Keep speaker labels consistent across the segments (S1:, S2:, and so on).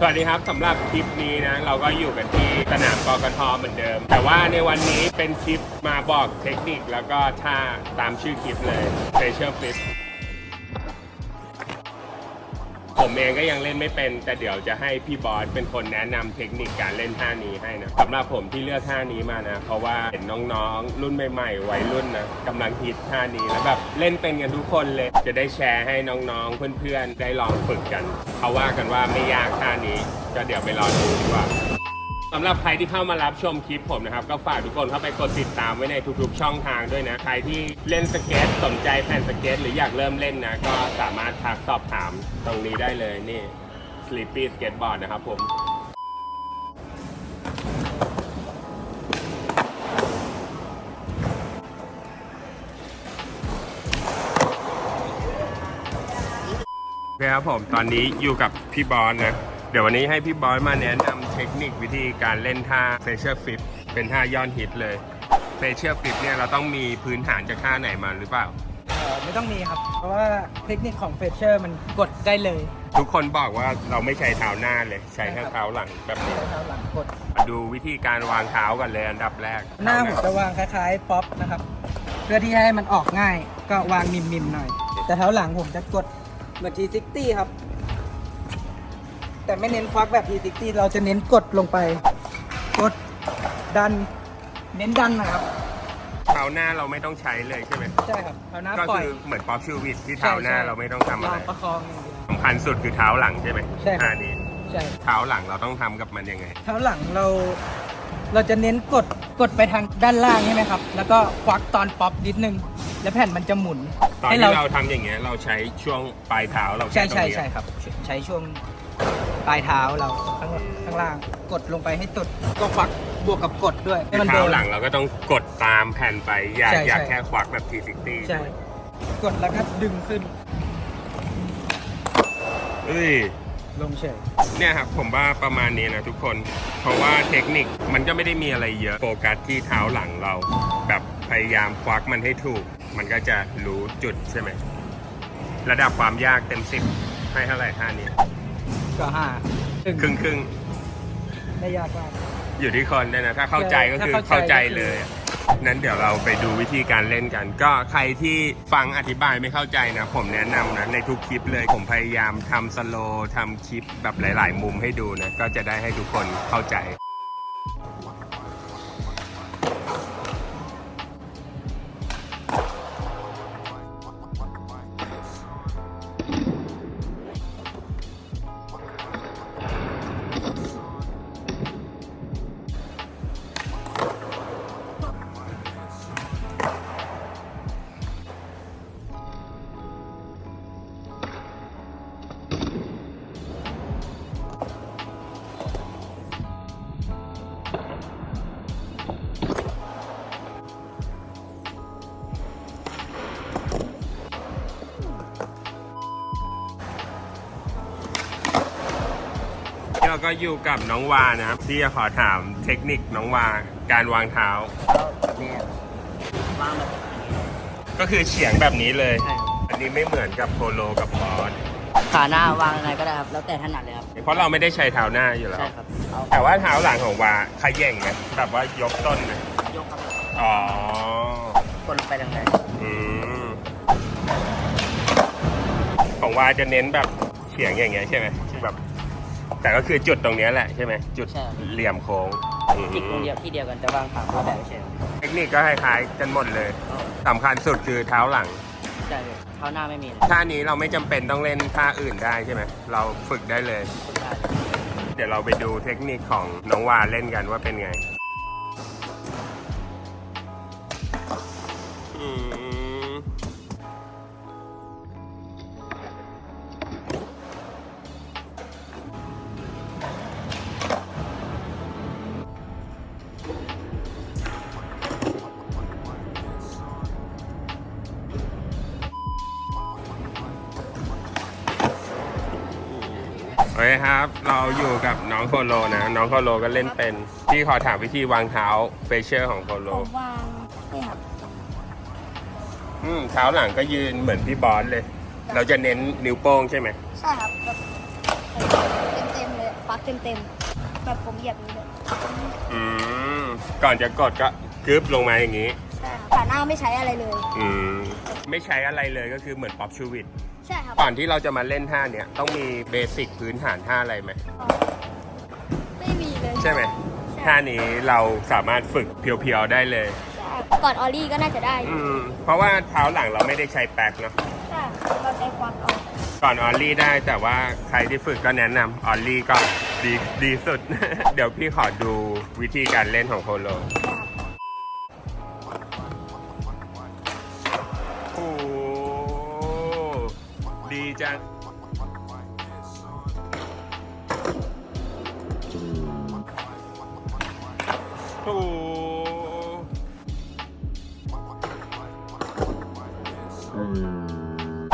S1: สวัสดีครับสำหรับคลิปนี้นะเราก็อยู่กันที่สนามกกทเหมือนเดิม แต่ว่าในวันนี้เป็นคลิปมาบอกเทคนิคแล้วก็ท่าตามชื่อคลิปเลย Facial Flip เองก็ยังเล่นไม่เป็น แต่เดี๋ยวจะให้พี่บอสเป็นคนแนะนำเทคนิคการเล่นท่านี้ให้นะสำหรับผมที่เลือกท่านี้มานะ เพราะว่าเห็นน้องๆ รุ่นใหม่ๆวัยรุ่นนะกำลังฮิตท่านี้แล้วแบบเล่นเป็นกันทุกคนเลย จะได้แชร์ให้น้องๆเพื่อนๆได้ลองฝึกกันเขาว่ากันว่าไม่ยากท่านี้ก็เดี๋ยวไปลองดูดีกว่า สำหรับใครที่เข้ามารับชมคลิปผมนะครับ ก็ฝากทุกคนเข้าไปกดติดตามไว้ในทุกๆ ช่องทางด้วยนะ ใครที่เล่นสเก็ตสนใจแผ่นสเก็ต หรืออยากเริ่มเล่นนะ ก็สามารถทักสอบถามตรงนี้ได้เลยนี่ Sleepy Skateboard นะครับผมโอเคครับผมตอนนี้อยู่กับพี่บอสนะ เดี๋ยววันนี้ให้พี่บอสมาแนะนำ เทคนิควิธีการเล่นท่า Facial Flip เป็นท่ายอดฮิตเลย Facial Flip เนี่ยเราต้องมีพื้นฐานจากท่าไหนมาหรือเปล่า
S2: เอ่อไม่ต้องมีครับ เพราะว่าเทคนิคของเฟเชอร์มันกดได้เลย
S1: ทุกคนบอกว่าเราไม่ใช้เท้าหน้าเลย ใช้แค่เท้าหลังแบบนี้
S2: เท้าหลังกด
S1: มาดูวิธีการวางเท้ากันเลยอันดับแรก
S2: หน้าผมจะวางคล้ายๆป๊อปนะครับ เพื่อที่ให้มันออกง่ายก็วางมิมๆหน่อย แต่เท้าหลังผมจะกดเหมือน T60 ครับ แต่ไม่เน้นควักแบบ T60 เราจะเน้นกดลงไป กดดัน เน้นดันนะครับ
S1: เท้าหน้าเราไม่ต้องใช้เลยใช่ไหม
S2: ใช่ครับเท้าหน้า
S1: ก็
S2: ปล่อย
S1: คือเหมือนป๊อปชูวิตที่เท้าหน้า
S2: ใช่ใช่
S1: เราไม่ต้องทำอะไร
S2: เราประคองอย่างเดียว
S1: สำคัญสุดคือเท้าหลังใช่ไหม
S2: ใช่ครับ
S1: ท่านี้
S2: ใช่
S1: เท้าหลังเราต้องทำกับมันยังไง
S2: เท้าหลังเรา เราจะเน้นกดกดไปทางด้านล่างใช่ไหมครับ แล้วก็ควักตอนป๊อปนิดนึง แล้วแผ่นมันจะหมุน
S1: ตอน
S2: ให้
S1: ที่เราทำอย่างเงี้ยเราใช้ช่วงปลายเท้าเรา
S2: ใช่
S1: แค่ตรง
S2: ใช่
S1: นี้
S2: ใช่ครับ ใช้ช่วง ปลายเท้าเราข้างข้างล่าง กดลงไปให้สุด ก็ควักบวกกับกดด้วยให้มันโด
S1: เท้าน หลังเราก็ต้องกดตามแผ่นไป อย่า
S2: ใช่
S1: อย่า
S2: ใช่
S1: แค่ควักแบบทีซิตี้
S2: ใช่ กดแล้วก็ดึงขึ้น
S1: เอ้ย
S2: ลงเฉย
S1: เนี่ยครับผมว่าประมาณนี้นะทุกคน เพราะว่าเทคนิคมันก็ไม่ได้มีอะไรเยอะ โฟกัสที่เท้าหลังเรา แบบพยายามควักมันให้ถูก มันก็จะรู้จุดใช่ไหม ระดับความยากเต็มสิบให้เท่าไหร่ท่านี้
S2: ก็ห้า
S1: ครึ่งครึ่ง
S2: ไม่ยากมาก
S1: ๆอยู่ที่คนด้วยนะ ถ้าเข้าใจก็คือ
S2: ถ้า
S1: เข้า
S2: เข้า
S1: ใจ
S2: ใจก็คือ
S1: เลยนั้นเดี๋ยวเราไปดูวิธีการเล่นกัน ก็ใครที่ฟังอธิบายไม่เข้าใจนะ ผมแนะนำนะในทุกคลิปเลย ผมพยายามทำสโลว์ทำคลิปแบบหลาย ๆ มุมให้ดูนะ ก็จะได้ให้ทุกคนเข้าใจ เราก็อยู่กับน้องวานะครับที่จะขอถามเทคนิคน้องวาการวางเท้า
S3: เนี่ยวางแบบนี้
S1: ก็คือเฉียงแบบนี้เลย
S3: ใช่ครับ
S1: อันนี้ไม่เหมือนกับโพโลกับบอส
S3: ขาหน้าวางยังไงก็ได้ครับ แล้วแต่ถนัดเลยครับ
S1: เพราะเราไม่ได้ใช้เท้าหน้าอยู่แล้
S3: ใช่
S1: ว
S3: ครับเอา
S1: แต่ว่าเท้าหลังของวาขย่งไหมแบบว่ายกต้นไหม
S3: ยกครับ
S1: อ๋อ
S3: กดลงไปแรง
S1: อืมของวาจะเน้นแบบเฉียงอย่างเงี้ยใช่ไหม แบบแต่ก็คือจุดตรงเนี้ยแหละใช่ไหมจุดเหลี่ยมโค้งอืม
S3: ๆจิกตรงเดียวที่เดียวกันแต่วางขาคนละแบบไม่ใช่ครับ
S1: เทคนิคก็คล้ายๆกันหมดเลยสำคัญสุดคือเท้าหลัง
S3: ใช่เลยเท้าหน้าไม่มีเลย
S1: ท่านี้เราไม่จำเป็นต้องเล่นท่าอื่นได้ใช่ไหมเราฝึกได้เลย
S3: ฝึกได้
S1: เดี๋ยวเราไปดูเทคนิคของน้องวาเล่นกันว่าเป็นไง โอเคครับ เราอยู่กับน้องโคโลนะ น้องโคโลก็เล่นเป็นที่ขอถามวิธีวางเท้าเฟเชอร์ของโคโล
S4: ผมวางนี่ครับ
S1: อืมเท้าหลังก็ยืนเหมือนพี่บอสเลย เราจะเน้นนิ้วโป้งใช่ไหม
S4: ใช่ครับแบบเต็มๆเลยฟัดเต็มๆแบบผมเหยียบนี้เลย
S1: อืม ก่อนจะกดก็กึบลงมาอย่างนี้
S4: ใช่ครับขาหน้าไม่ใช้อะไรเลย
S1: อืม ไม่ใช้อะไรเลยก็คือเหมือนป๊อปชูวิต
S4: ใช่ครับ
S1: ก่อนที่เราจะมาเล่นท่าเนี้ยต้องมีเบสิกพื้นฐานท่าอะไรไหม
S4: ไม่มีเลย
S1: ใช่ไหม
S4: ใช่
S1: ท่านี้เราสามารถฝึกเพียวๆได้เลย
S4: ใช่ก่อนออลลี่ก็น่าจะได้อยู่
S1: อืมเพราะว่าเท้าหลังเราไม่ได้ใช้แป๊กเนาะ
S4: ใช่เราใช้ความเอา
S1: ก่อนออลลี่ได้แต่ว่าใครที่ฝึกก็แนะนำออลลี่ก็ดีดีสุด เดี๋ยวพี่ขอดูวิธีการเล่นของโคโล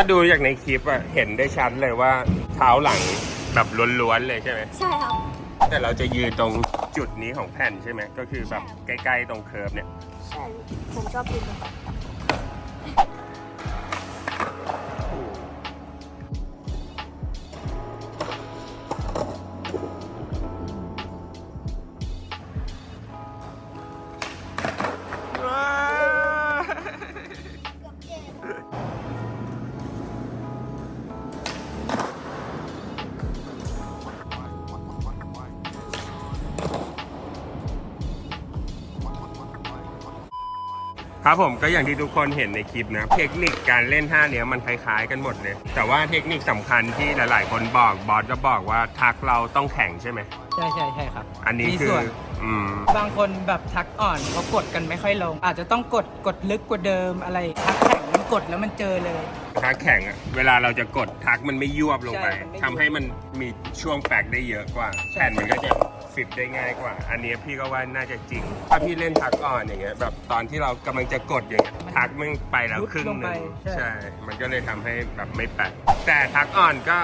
S1: ถ้าดูจากในคลิปอะเห็นได้ชัดเลยว่าเท้าหลังแบบล้วนๆเลยใช่ไหม
S4: ใช่ครับ
S1: แต่เราจะยืนตรงจุดนี้ของแผ่นใช่ไหมก็คือแบบใกล้ๆตรงเคิร์ฟเนี่ย
S4: ใช่ ผมชอบกินแบบ
S1: ครับผมก็อย่างที่ทุกคนเห็นในคลิปนะ เทคนิคการเล่นท่าเนี้ยมันคล้ายๆกันหมดเลย แต่ว่าเทคนิคสำคัญที่หลาย ๆ คนบอกบอสก็บอกว่าทักเราต้องแข่งใช่ไหม
S2: ใช่ใช่ใช่ครับ
S1: อันนี้
S2: มี
S1: คื
S2: ส่
S1: อ
S2: วน
S1: อืม
S2: บางคนแบบทักอ่อนเขากดกันไม่ค่อยลง อาจจะต้องกดกดลึกกว่าเดิมอะไรทักแข็งมันกดแล้วมันเจอเลย
S1: ทักแข่งอะเวลาเราจะกดทักมันไม่ยวบลงไป
S2: ใช่มันไม่ยวบ
S1: ทำให้มันมีช่วงแปลกได้เยอะกว่า
S2: ใช่
S1: แผ่นมันก็จะ ฟิตได้ง่ายกว่า อันนี้พี่ก็ว่าน่าจะจริง ถ้าพี่เล่นทักอ่อนอย่างเงี้ยแบบตอนที่เรากำลังจะกดอย่างเงี้ยทักมึงไปแล้วครึ่งหนึ่งใช่ มันก็เลยทำให้แบบไม่แปลกแต่ทักอ่อนก็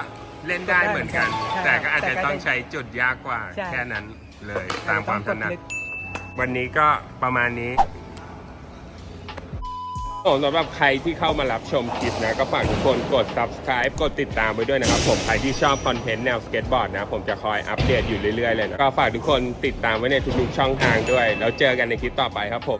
S1: เล่นได้เหมือนกันแต่ก็อาจจะต้องใช้จุดยากกว่าแค่นั้นเลยตามความถนัด
S2: ต้องกลึก
S1: วันนี้ก็ประมาณนี้ สำหรับใครที่เข้ามารับชมคลิปนะ ก็ฝากทุกคนกด subscribe กดติดตามไปด้วยนะครับผมใครที่ชอบคอนเทนต์แนวสเก็ตบอร์ดนะ ผมจะคอยอัปเดตอยู่เรื่อยๆเลยนะ ก็ฝากทุกคนติดตามไว้ในทุกๆช่องทางด้วย แล้วเจอกันในคลิปต่อไปครับผม